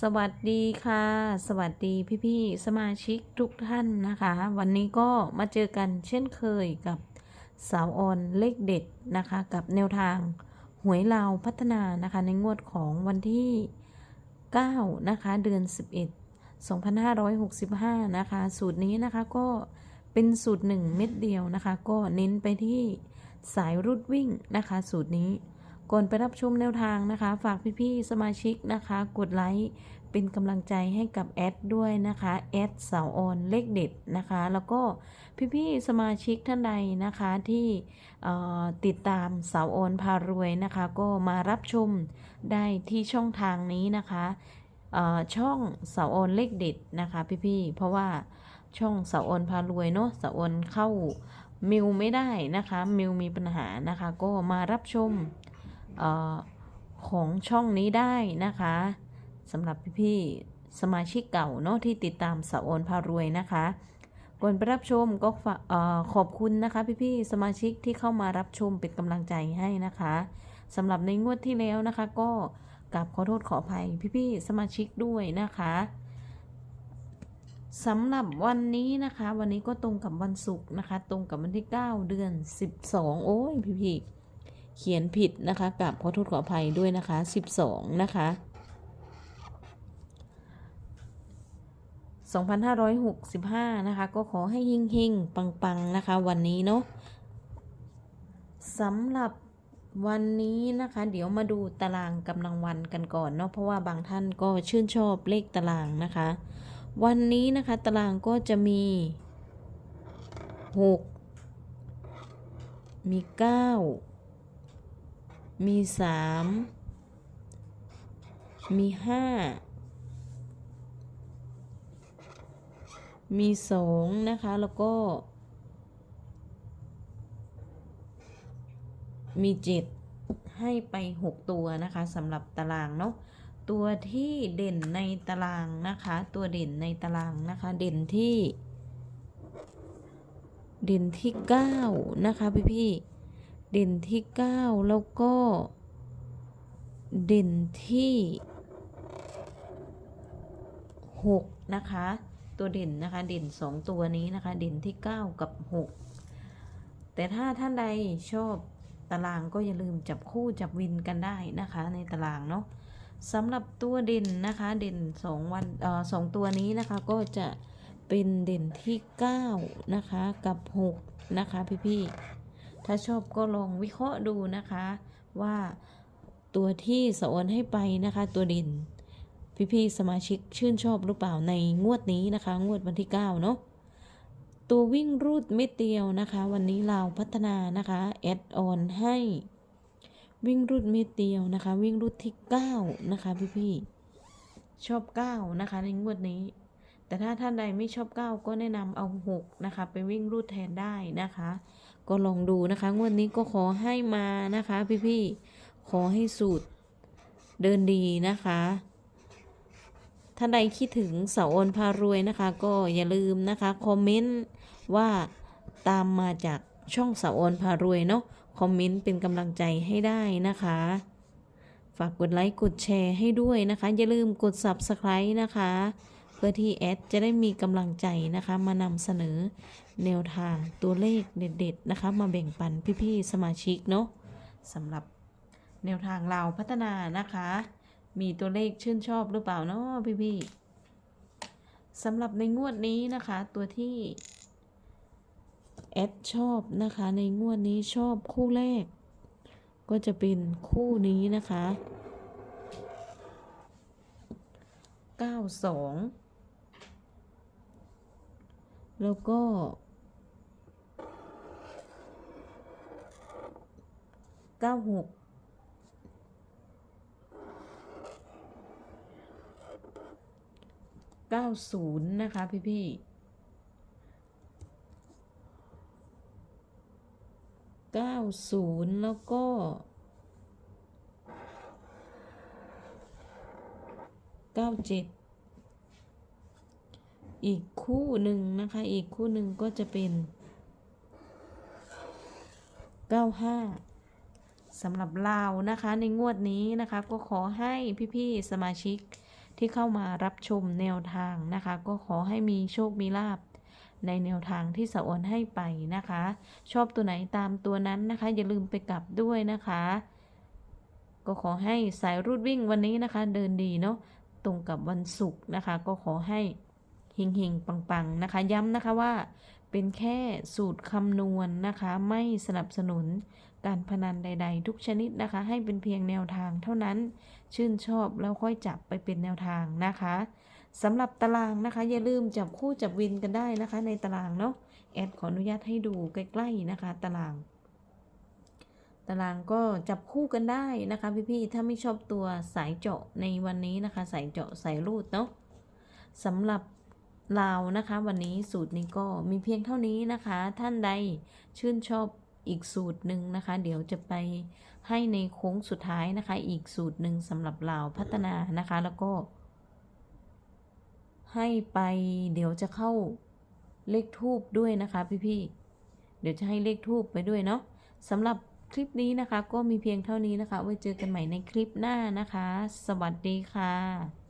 สวัสดีค่ะ สวัสดีพี่ๆสมาชิกทุกท่านนะคะ วันนี้ก็มาเจอกันเช่นเคยกับสาวออนเลขเด็ดนะคะ กับแนวทางหวยลาวพัฒนานะคะ ในงวดของวันที่ 9 นะคะ เดือน 11 2565 นะคะ สูตรนี้นะคะก็เป็นสูตร 1 เม็ดเดียวนะคะ ก็เน้นไปที่สายรุดวิ่งนะคะ สูตรนี้ ก่อนไปรับชมแนวทางนะคะ ฝากพี่ๆสมาชิกนะคะ กดไลค์เป็นกำลังใจให้กับแอดด้วยนะคะแอดสาวออนเลขเด็ดนะคะ แล้วก็พี่ๆสมาชิกท่านใดนะคะที่ติดตามสาวออนพารวยนะคะ ก็มารับชมได้ที่ช่องทางนี้นะคะช่องสาวออนเลขเด็ดนะคะ พี่ๆเพราะว่าช่องสาวออนพารวยเนาะสาวออนเข้ามิวไม่ได้นะคะ มิวมีปัญหานะคะ ก็มารับชม ออของช่องนี้ได้นะคะสำหรับพี่ๆสมาชิกเก่าเนาะที่ติดตามสาวโอนพารวยนะคะก่อนไปรับชมก็ขอบคุณนะคะ พี่ๆสมาชิกที่เข้ามารับชมเป็นกำลังใจให้นะคะสำหรับในงวดที่แล้วนะคะ ก็กราบขอโทษขออภัยพี่ๆสมาชิกด้วยนะคะสำหรับวันนี้นะคะ วันนี้ก็ตรงกับวันศุกร์นะคะ ตรงกับวันที่ 9 เดือน 12 โอ้ยพี่ๆ เขียนผิดนะคะกับขอโทษขออภัยด้วยนะคะ 12 นะคะ 2565 นะคะ ก็ขอให้หิ่งหิ่งปังปัง ๆ นะคะ วันนี้เนาะสำหรับวันนี้นะคะ เดี๋ยวมาดูตารางกำลังวันกันก่อนเนาะเพราะว่าบางท่านก็ชื่นชอบเลขตารางนะคะ วันนี้นะคะตารางก็จะมี 6 มี 9 มีสามมีห้ามีสองนะคะ แล้วก็ มีเจ็ดให้ไปหกตัวนะคะสำหรับตารางเนาะตัวที่เด่นในตารางนะคะ ตัวเด่นในตารางนะคะ เด่นที่ เด่นที่เก้านะคะพี่พี่ เด่นที่ 9 แล้วก็ เด่นที่ 6 นะคะ ตัวเด่นนะคะ เด่น 2 ตัวนี้นะคะ เด่นที่ 9 กับ 6 แต่ถ้าท่านใดชอบตารางก็อย่าลืมจับคู่จับวินกันได้นะคะ ในตารางเนาะสำหรับตัวเด่นนะคะ เด่น2วันเอ่อสองตัวนี้นะคะก็จะเป็นเด่นที่ 9 นะคะ กับ 6 นะคะพี่ๆ ถ้าชอบก็ลองวิเคราะห์ดูนะคะว่าตัวที่สอนให้ไปนะคะ ตัวด่นพี่ๆสมาชิกชื่นชอบหรือเปล่าในงวดนี้นะคะ งวดวันที่ 9 เนาะตัววิ่งรูดเม็ดเดียวนะคะ วันนี้เราพัฒนานะคะแอดออนให้วิ่งรูดเม็ดเดียวนะคะ วิ่งรูดที่ 9 นะคะ พี่ๆชอบ 9 นะคะ ในงวดนี้ แต่ถ้าท่านใดไม่ชอบ 9 ก็แนะนำเอา 6 นะคะ ไปวิ่งรูดแทนได้นะคะ ก็ลองดูนะคะงวดนี้ก็ขอให้มานะคะพี่ๆขอให้สูตรเดินดีนะคะท่านใดคิดถึงเสาโอนพารวยนะคะ ก็อย่าลืมนะคะคอมเมนต์ว่าตามมาจากช่องเสาโอนพารวยเนาะคอมเมนต์เป็นกำลังใจให้ได้นะคะ ฝากกดไลค์กดแชร์ให้ด้วยนะคะ อย่าลืมกด Subscribe นะคะ พื่อที่แอดจะได้มีกำลังใจนะคะมานำเสนอแนวทางตัวเลขเด็ด ๆ นะคะ มาแบ่งปันพี่ๆสมาชิกเนาะสำหรับแนวทางเราพัฒนานะคะ มีตัวเลขชื่นชอบหรือเปล่าเนาะพี่ๆสำหรับในงวดนี้นะคะ ตัวที่แอดชอบนะคะ ในงวดนี้ชอบคู่แรก ก็จะเป็นคู่นี้นะคะ 92 แล้วก็96 90นะคะพี่พี่เก้าศูนย์แล้วก็เก้าเจ็ด อีกคู่หนึ่งนะคะ อีกคู่หนึ่งก็จะเป็น 95สำหรับลาวนะคะ ในงวดนี้นะคะ ก็ขอให้พี่ๆสมาชิกที่เข้ามารับชมแนวทางนะคะ ก็ขอให้มีโชคมีลาบในแนวทางที่สะออนให้ไปนะคะ ชอบตัวไหนตามตัวนั้นนะคะ อย่าลืมไปกลับด้วยนะคะ ก็ขอให้สายรูดวิ่งวันนี้นะคะ เดินดีเนาะตรงกับวันศุกร์นะคะ ก็ขอให้ เฮงๆ ปังๆ นะคะ ย้ำนะคะว่าเป็นแค่สูตรคำนวณนะคะ ไม่สนับสนุนการพนันใด ๆ ทุกชนิดนะคะ ให้เป็นเพียงแนวทางเท่านั้น ชื่นชอบแล้วค่อยจับไปเป็นแนวทางนะคะสำหรับตารางนะคะ อย่าลืมจับคู่จับวินกันได้นะคะ ในตารางเนาะแอดขออนุญาตให้ดูใกล้ๆนะคะ ตาราง ตารางก็จับคู่กันได้นะคะพี่ๆถ้าไม่ชอบตัวสายเจาะในวันนี้นะคะ สายเจาะสายรูดเนาะสำหรับ ลาวนะคะ วันนี้สูตรนี้ก็มีเพียงเท่านี้นะคะ ท่านใดชื่นชอบอีกสูตรหนึ่งนะคะ เดี๋ยวจะไปให้ในโค้งสุดท้ายนะคะ อีกสูตรหนึ่งสำหรับลาวพัฒนานะคะ แล้วก็ ให้ไปเดี๋ยวจะเข้าเลขทูบด้วยนะคะพี่ๆเดี๋ยวจะให้เลขทูบไปด้วยเนาะสำหรับคลิปนี้นะคะ ก็มีเพียงเท่านี้นะคะ ไว้เจอกันใหม่ในคลิปหน้านะคะ สวัสดีค่ะ